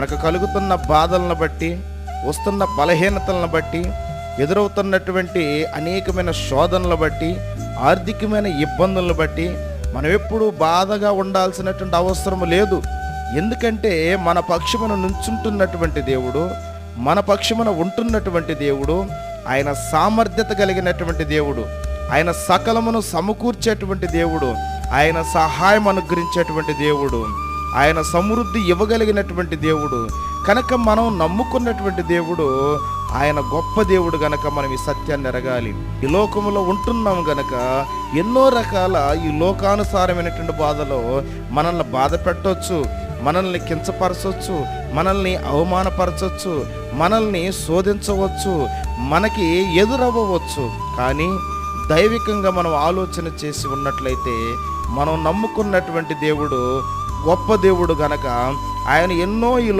మనకు కలుగుతున్న బాధలను బట్టి వస్తున్న బలహీనతలను బట్టి ఎదురవుతున్నటువంటి అనేకమైన శోధనలు బట్టి ఆర్థికమైన ఇబ్బందులను బట్టి మనం ఎప్పుడూ బాధగా ఉండాల్సినటువంటి అవసరం లేదు. ఎందుకంటే మన పక్షమున నుంచుంటున్నటువంటి దేవుడు మన పక్షమున ఉంటున్నటువంటి దేవుడు ఆయన సామర్థ్యత కలిగినటువంటి దేవుడు ఆయన సకలమును సమకూర్చేటువంటి దేవుడు ఆయన సహాయం అనుగ్రహించేటువంటి దేవుడు. ఆయన సమృద్ధి ఇవ్వగలిగినటువంటి దేవుడు. కనుక మనం నమ్ముకున్నటువంటి దేవుడు ఆయన గొప్ప దేవుడు గనక మనం ఈ సత్యాన్ని ఎరగాలి. ఈ లోకంలో ఉంటున్నాం గనక ఎన్నో రకాల ఈ లోకానుసారమైనటువంటి బాధలో మనల్ని బాధ పెట్టవచ్చు మనల్ని కించపరచవచ్చు మనల్ని అవమానపరచవచ్చు మనల్ని శోధించవచ్చు మనకి ఎదురవ్వవచ్చు. కానీ దైవికంగా మనం ఆలోచన చేసి ఉన్నట్లయితే మనం నమ్ముకున్నటువంటి దేవుడు గొప్ప దేవుడు గనక ఆయన ఎన్నో ఈ